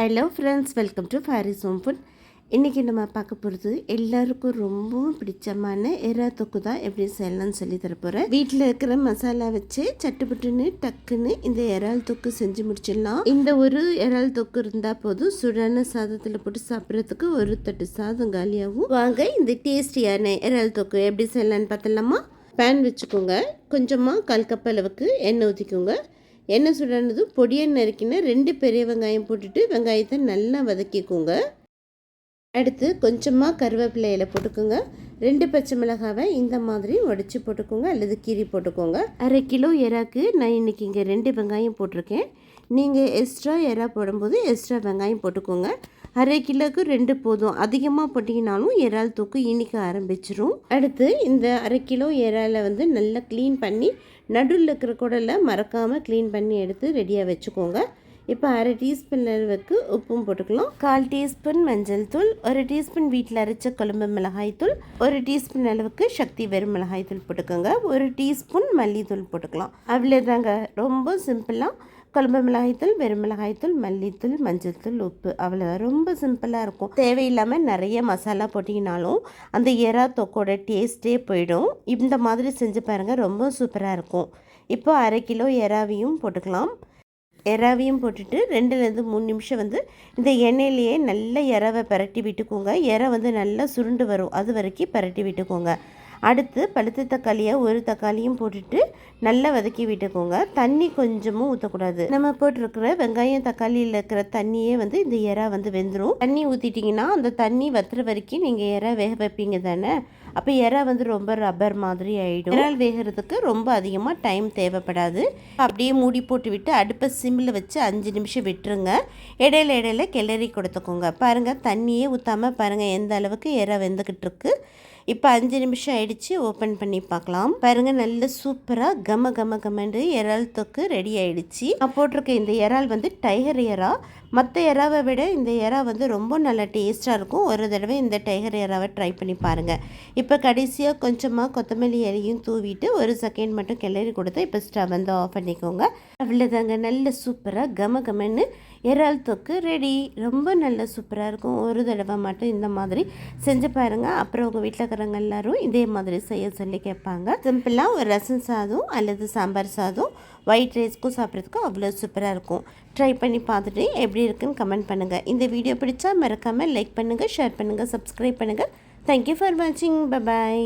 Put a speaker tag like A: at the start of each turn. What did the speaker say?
A: Hello friends welcome to ஃபாரிஸ் சோம் food. இன்றைக்கி நம்ம பார்க்க போகிறது எல்லாருக்கும் ரொம்பவும் பிடிச்சமான எறா தொக்கு தான் எப்படி செய்யலாம்னு சொல்லி தரப்போகிறேன் வீட்டில் இருக்கிற மசாலா வச்சு சட்டுப்பட்டுன்னு டக்குன்னு இந்த இறால் தொக்கு செஞ்சு முடிச்சிடலாம். இந்த ஒரு இறால் தொக்கு இருந்தால் போதும் சுடான சாதத்தில் போட்டு சாப்பிட்றதுக்கு ஒரு தட்டு சாதம் காலியாகும். வாங்க இந்த டேஸ்டியான இறால் தொக்கு எப்படி செய்யலான்னு பார்த்தலாமா பேன் வச்சுக்கோங்க. கொஞ்சமாக கால் கப் அளவுக்கு எண்ணெய் ஊற்றிக்கோங்க எண்ணெய் சுடனதும் பொடியை நறுக்கின ரெண்டு பெரிய வெங்காயம் போட்டுட்டு வெங்காயத்தை நல்லா வதக்கிக்கோங்க. அடுத்து கொஞ்சமாக கருவேப்பிலையில போட்டுக்கோங்க. ரெண்டு பச்சை மிளகாவை இந்த மாதிரி உடச்சி போட்டுக்கோங்க அல்லது கீரி போட்டுக்கோங்க. அரை கிலோ எறாக்கு நான் இன்றைக்கி இங்கே ரெண்டு வெங்காயம் போட்டிருக்கேன். நீங்கள் எக்ஸ்ட்ரா எறா போடும்போது எக்ஸ்ட்ரா வெங்காயம் போட்டுக்கோங்க. அரை கிலோக்கு ரெண்டு போதும். அதிகமாக போட்டிங்கனாலும் இறால் தூக்கு இனிக்க ஆரம்பிச்சிரும். அடுத்து இந்த அரை கிலோ இறாலை வந்து நல்லா க்ளீன் பண்ணி நடுவில் இருக்கிற குடலை மறக்காமல் க்ளீன் பண்ணி எடுத்து ரெடியாக வச்சுக்கோங்க. இப்போ அரை டீஸ்பூன் அளவுக்கு உப்பும் போட்டுக்கலாம். கால் டீஸ்பூன் மஞ்சள் தூள் ஒரு டீஸ்பூன் வீட்டில் அரைச்ச குழம்பு மிளகாய் தூள் ஒரு டீஸ்பூன் அளவுக்கு சக்தி வெறும் மிளகாய் தூள் போட்டுக்கோங்க. ஒரு டீஸ்பூன் மல்லித்தூள் போட்டுக்கலாம். அவ்வளோதாங்க ரொம்ப சிம்பிளாக குழம்பு மிளகாய்த்தூள் வெறும் மிளகாய்த்தூள் மல்லித்தூள் மஞ்சள் தூள் உப்பு அவ்வளோ ரொம்ப சிம்பிளாக இருக்கும். தேவையில்லாமல் நிறைய மசாலா போட்டிங்கனாலும் அந்த எறா தொக்கோட டேஸ்ட்டே போயிடும். இந்த மாதிரி செஞ்சு பாருங்கள் ரொம்ப சூப்பராக இருக்கும். இப்போ அரை கிலோ எறாவையும் போட்டுக்கலாம். எறாவையும் போட்டுட்டு ரெண்டுலேருந்து மூணு நிமிஷம் வந்து இந்த எண்ணெயிலேயே நல்ல எறாவை பரட்டி விட்டுக்கோங்க. எறை வந்து நல்லா சுருண்டு வரும். அது வரைக்கும் பரட்டி விட்டுக்கோங்க. அடுத்து பழுத்த தக்காளியை ஒரு தக்காளியும் போட்டுட்டு நல்லா வதக்கி விட்டுக்கோங்க. தண்ணி கொஞ்சமும் ஊற்றக்கூடாது நம்ம போட்டிருக்கிற வெங்காயம் தக்காளியில் இருக்கிற தண்ணியே வந்து இந்த இறா வந்து வெந்துடும் தண்ணி ஊற்றிட்டிங்கன்னா அந்த தண்ணி வத்துற வரைக்கும் நீங்கள் இறா வேக வைப்பீங்க தானே? அப்போ இறா வந்து ரொம்ப ரப்பர் மாதிரி ஆகிடும் இறால் வேகிறதுக்கு ரொம்ப அதிகமாக டைம் தேவைப்படாது. அப்படியே மூடி போட்டு விட்டு அடுப்பை சிம்மில் வச்சு அஞ்சு நிமிஷம் விட்டுருங்க. இடையில இடையில கிளறி கொடுத்துக்கோங்க. பாருங்கள் தண்ணியே ஊற்றாமல் பாருங்கள் எந்த அளவுக்கு இறா வெந்துக்கிட்டு இருக்குது இப்போ அஞ்சு நிமிஷம் ஆயிடுச்சு ஓப்பன் பண்ணி பார்க்கலாம். பாருங்கள் நல்ல சூப்பராக கம கம கமண்டு இறால் தொக்கு ரெடி ஆயிடுச்சு. நான் போட்டிருக்க இந்த இறால் வந்து டைகர் இறா. மற்ற இறாவை விட இந்த இறா வந்து ரொம்ப நல்லா டேஸ்ட்டாக இருக்கும். ஒரு தடவை இந்த டைகர் இறாவை ட்ரை பண்ணி பாருங்கள் இப்போ கடைசியாக கொஞ்சமாக கொத்தமல்லி இலையும் தூவிட்டு ஒரு செகண்ட் மட்டும் கிளறி கொடுத்து இப்போ ஸ்டவ் வந்து ஆஃப் பண்ணிக்கோங்க. அவ்வளோதாங்க நல்ல சூப்பராக கம கமன்னு இறால் தொக்கு ரெடி ரொம்ப நல்ல சூப்பராக இருக்கும். ஒரு தடவை மட்டும் இந்த மாதிரி செஞ்சு பாருங்கள் அப்புறம் உங்கள் வீட்டில் இருக்கிறவங்க எல்லோரும் இதே மாதிரி செய்ய சொல்லி கேட்பாங்க. சிம்பிளாக ஒரு ரசம் சாதம் அல்லது சாம்பார் சாதம் ஒயிட் ரைஸ்க்கும் சாப்பிட்றதுக்கும் அவ்வளோ சூப்பராக இருக்கும். ட்ரை பண்ணி பார்த்துட்டு எப்படி இருக்குன்னு கமெண்ட் பண்ணுங்கள் இந்த வீடியோ பிடிச்சா மறக்காமல் லைக் பண்ணுங்கள் ஷேர் பண்ணுங்கள் சப்ஸ்கிரைப் பண்ணுங்கள் தேங்க்யூ ஃபார் வாட்சிங் பபாய்